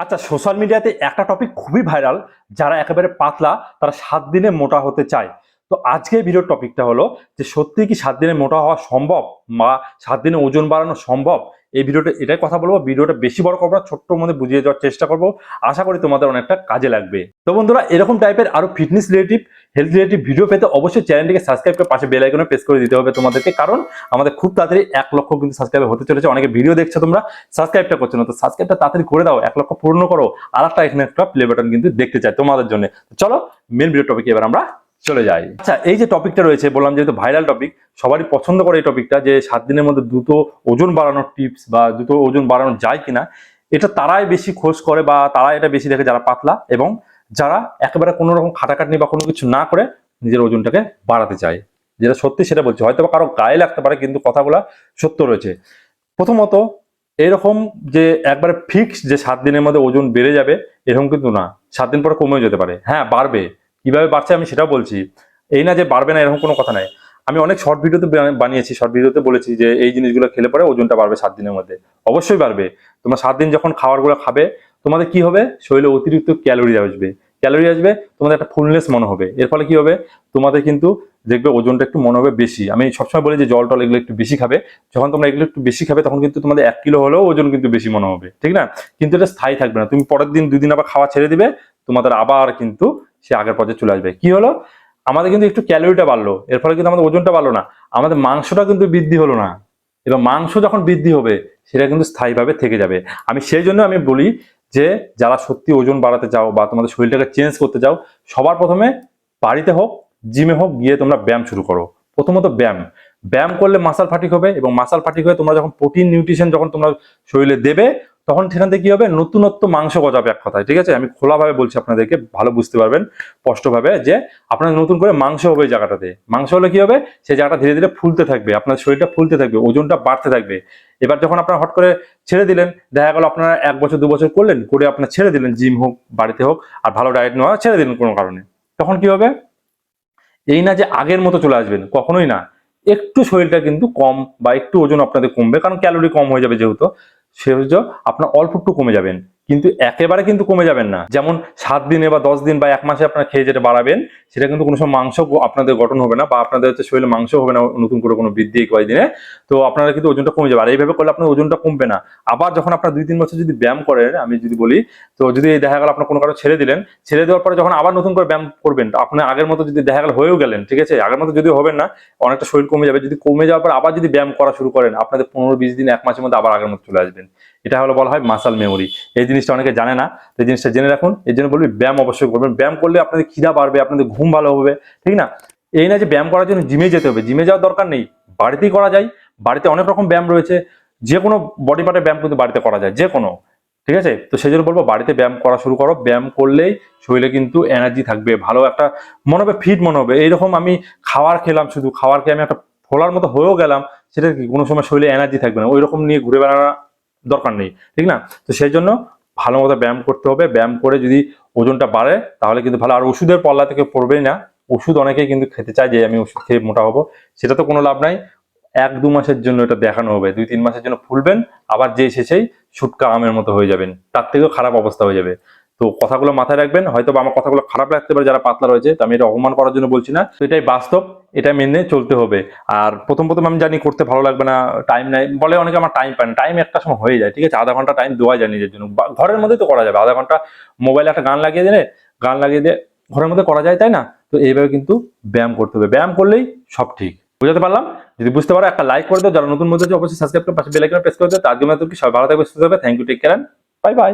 আচ্ছা সোশ্যাল মিডিয়াতে একটা টপিক খুবই ভাইরাল যারা একেবারে পাতলা, তারা সাত দিনে মোটা হতে চায়। তো আজকে ভিডিওর টপিকটা হলো যে সত্যি কি সাত দিনে মোটা হওয়া সম্ভব বা সাত দিনে ওজন বাড়ানো সম্ভব? এই ভিডিওটা এটাই কথা বলব। ভিডিওটা বেশি বড় করব ছোট্ট মধ্যে বুঝিয়ে দেওয়ার চেষ্টা করব। আশা করি তোমাদের অনেকটা কাজে লাগবে। তো বন্ধুরা, এরকম টাইপের আরও fitness relative health relative video পেতে অবশ্যই চ্যানেলটিকে সাবস্ক্রাইব করে পাশে বেল আইকনে প্রেস করে দিতে হবে তোমাদেরকে। কারণ আমাদের খুব তাড়াতাড়ি এক লক্ষ কিন্তু সাবস্ক্রাইব হতে চলেছে। অনেকে ভিডিও দেখছ তোমরা সাবস্ক্রাইবটা করছ না, তো সাবস্ক্রাইবটা তাড়াতাড়ি করে দাও, এক লক্ষ পূর্ণ করো। আর একটা এখানে একটা প্লে বাটন কিন্তু দেখতে চাই তোমাদের জন্য। চলো মেন ভিডিও টপিকে এবার আমরা চলে যাই। আচ্ছা এই যে টপিকটা রয়েছে, বললাম যেহেতু ভাইরাল টপিক সবারই পছন্দ করে এই টপিকটা যে সাত দিনের মধ্যে দ্রুত ওজন বাড়ানোর টিপস বা দ্রুত ওজন বাড়ানো যায় কিনা, এটা তারাই বেশি খোঁজ করে বা তারাই এটা বেশি দেখে যারা পাতলা এবং যারা একেবারে কোনো রকম খাটাখাটনি বা কোনো কিছু না করে নিজের ওজনটাকে বাড়াতে চায়। যেটা সত্যি সেটা বলছে। হয়তো বা কারও গায়ে লাগতে পারে, কিন্তু কথাগুলো সত্য রয়েছে। প্রথমত, এরকম যে একবারে ফিক্স যে সাত দিনের মধ্যে ওজন বেড়ে যাবে, এরকম কিন্তু না। সাত দিন পরে কমেও যেতে পারে। হ্যাঁ বাড়বে। কীভাবে বাড়ছে আমি সেটাও বলছি। এই না যে বাড়বে না, এরকম কোনো কথা নাই। আমি অনেক শর্ট ভিডিওতে বানিয়েছি শর্ট ভিডিওতে বলেছি যে এই জিনিসগুলো খেলে পরে ওজনটা বাড়বে সাত দিনের মধ্যে। অবশ্যই বাড়বে। তোমরা সাত দিন যখন খাবারগুলো খাবে, তোমাদের কি হবে? শরীরে অতিরিক্ত ক্যালোরি আসবে। ক্যালোরি আসবে, তোমাদের একটা ফুলনেস মনে হবে। এর ফলে কি হবে? তোমাদের কিন্তু দেখবে ওজনটা একটু মনে হবে বেশি। আমি সবসময় বলি যে জল টল এগুলো একটু বেশি খাবে। যখন তোমরা এগুলো একটু বেশি খাবে, তখন কিন্তু তোমাদের এক কিলো হলেও ওজন কিন্তু বেশি মনে হবে। ঠিক না? কিন্তু এটা স্থায়ী থাকবে না। তুমি পরের দিন দুদিন আবার খাওয়া ছেড়ে দিবে তোমাদের আবার কিন্তু সে আগের পর্যায়ে চলে আসবে। কি হলো? আমাদের কিন্তু একটু ক্যালোরিটা বাড়লো। এর ফলে কিন্তু আমাদের ওজনটা বাড়লো না। আমাদের মাংসটা কিন্তু বৃদ্ধি হলো না। এবার মাংস যখন বৃদ্ধি হবে, সেটা কিন্তু স্থায়ীভাবে থেকে যাবে। আমি সেই জন্য আমি বলি যে, যারা সত্যি ওজন বাড়াতে চাও বা তোমাদের শরীরটাকে চেঞ্জ করতে চাও, সবার প্রথমে বাড়িতে হোক জিমে হোক, গিয়ে তোমরা ব্যায়াম শুরু করো। প্রথমত ব্যায়াম। ব্যায়াম করলে মাসাল ফাটিক হবে এবং মাসাল ফাটিক হয়ে তোমরা যখন প্রোটিন নিউট্রিশন যখন তোমরা শরীরে দেবে তখন সেখান থেকে কি হবে? নতুনত্ব মাংস গজাবে এক কথায়, ঠিক আছে? আমি খোলাভাবে বলছি আপনাদেরকে, ভালো বুঝতে পারবেন স্পষ্টভাবে যে আপনার নতুন করে মাংস হবে এই জায়গাটাতে। মাংস হলে কি হবে? সেই জায়গাটা ধীরে ধীরে ফুলতে থাকবে, আপনার শরীরটা ফুলতে থাকবে, ওজনটা বাড়তে থাকবে। এবার যখন আপনারা হট করে ছেড়ে দিলেন, দেখা গেল আপনারা এক বছর, দু বছর করলেন, করে আপনার ছেড়ে দিলেন, জিম হোক, বাড়িতে হোক, আর ভালো ডায়েট নেওয়া, ছেড়ে দিলেন কোনো কারণে। তখন কি হবে? এই না যে আগের মতো চলে আসবেন, কখনোই না। একটু শরীরটা কিন্তু কম বা একটু ওজন আপনাদের কমবে, কারণ ক্যালোরি কম হয়ে যাবে যেহেতু। সেহেতু আপনার অল্প একটু কমে যাবেন। কিন্তু একেবারে কিন্তু কমে যাবেন না। যেমন সাত দিনে বা দশ দিন বা এক মাসে আপনারা খেয়ে যেটা বাড়াবেন, সেটা কিন্তু কোনো সময় মাংস আপনাদের গঠন হবে না বা আপনাদের হচ্ছে শরীরে মাংস হবে না, নতুন করে কোনো বৃদ্ধি কয়েকদিনে। তো আপনারা কিন্তু ওজনটা কমে যাবে। আর এইভাবে করলে আপনার ওজনটা কমবে না। আবার যখন আপনার দুই তিন বছর যদি ব্যায়াম করেন, আমি যদি বলি, তো যদি দেখা গেল আপনার কোনো কারও ছেড়ে দিলেন, ছেড়ে দেওয়ার পরে যখন আবার নতুন করে ব্যায়াম করবেন আপনি আগের মতো যদি দেখা গেল হয়েও গেলেন, ঠিক আছে? আগের মতো যদি হবেন না, অনেকটা শরীর কমে যাবে। যদি কমে যাওয়ার পর আবার যদি ব্যায়াম করা শুরু করেন, আপনাদের পনেরো বিশ দিন, এক মাসের মধ্যে আবার আগের মতো চলে আসবেন। এটা হলো বলা হয় মাসাল মেমোরি এই জিনিসটা অনেকে জানে না, তো এই জিনিসটা জেনে রাখুন। এই জন্য বলবি, ব্যায়াম অবশ্যই করবেন। ব্যায়াম করলে আপনাদের খিদা বাড়বে, আপনাদের ঘুম ভালো হবে, ঠিক না? এই না যে ব্যায়াম করার জন্য জিমে যেতে হবে। জিমে যাওয়ার দরকার নেই। বাড়িতেই করা যায়। বাড়িতে অনেক রকম ব্যায়াম রয়েছে। যে কোনো বডি পার্টের ব্যায়াম কিন্তু বাড়িতে করা যায়, যে কোনো। ঠিক আছে? তো সেই জন্য বলব, বাড়িতে ব্যায়াম করা শুরু করো। ব্যায়াম করলেই শরীরে কিন্তু এনার্জি থাকবে, ভালো একটা মনে হবে ফিট মনে হবে। এইরকম আমি খাওয়ার খেলাম শুধু। খাওয়ার খেয়ে আমি একটা ফোলার মতো হয়েও গেলাম, সেটা কি কোনো সময় শরীরে এনার্জি থাকবে না। ওই রকম নিয়ে ঘুরে বেড়ানোর দরকার নেই, ঠিক না? তো সেই জন্য ভালো মতো ব্যায়াম করতে হবে। ব্যায়াম করে যদি ওজনটা বাড়ে, তাহলে কিন্তু ভালো। আর ওষুধের পল্লা থেকে পড়বেই না। ওষুধ অনেকেই কিন্তু খেতে চায় যে, আমি ওষুধ খেয়ে মোটা হব। সেটা তো কোনো লাভ নাই। এক দু মাসের জন্য এটা দেখানো হবে। দুই তিন মাসের জন্য ফুলবেন, আবার যে শেষেই সুটকা আমের মতো হয়ে যাবেন। তার থেকেও খারাপ অবস্থা হয়ে যাবে। তো কথাগুলো মাথায় রাখবেন। হয়তো আমার কথাগুলো খারাপ লাগতে পারে যারা পাতলা রয়েছে, তো আমি এটা অপমান করার জন্য বলছি না। তো এটাই বাস্তব। এটা মেনে চলতে হবে। আর প্রথম প্রথম আমি জানি করতে ভালো লাগবে না টাইম নাই। বলে অনেকে আমার টাইম পায় না। টাইম একটা সময় হয়ে যায়, ঠিক আছে? আধা ঘণ্টা টাইম দেওয়া যায় নিজের জন্য। ঘরের মধ্যেই তো করা যাবে। আধা ঘণ্টা মোবাইলে একটা গান লাগিয়ে দিলে, গান লাগিয়ে দিয়ে ঘরের মধ্যে করা যায়, তাই না? তো এইভাবে কিন্তু ব্যায়াম করতে হবে। ব্যায়াম করলেই সব ঠিক। বুঝতে পারলাম? যদি বুঝতে পারো, একটা লাইক করে দাও। যারা নতুন মধ্যে অবশ্যই সাবস্ক্রাইব করে পাশে বেল আইকনে প্রেস করে দাও। তার জন্য তুমি সবাই ভালো থাকবে, সুস্থ থাকবে। Thank you take care bye bye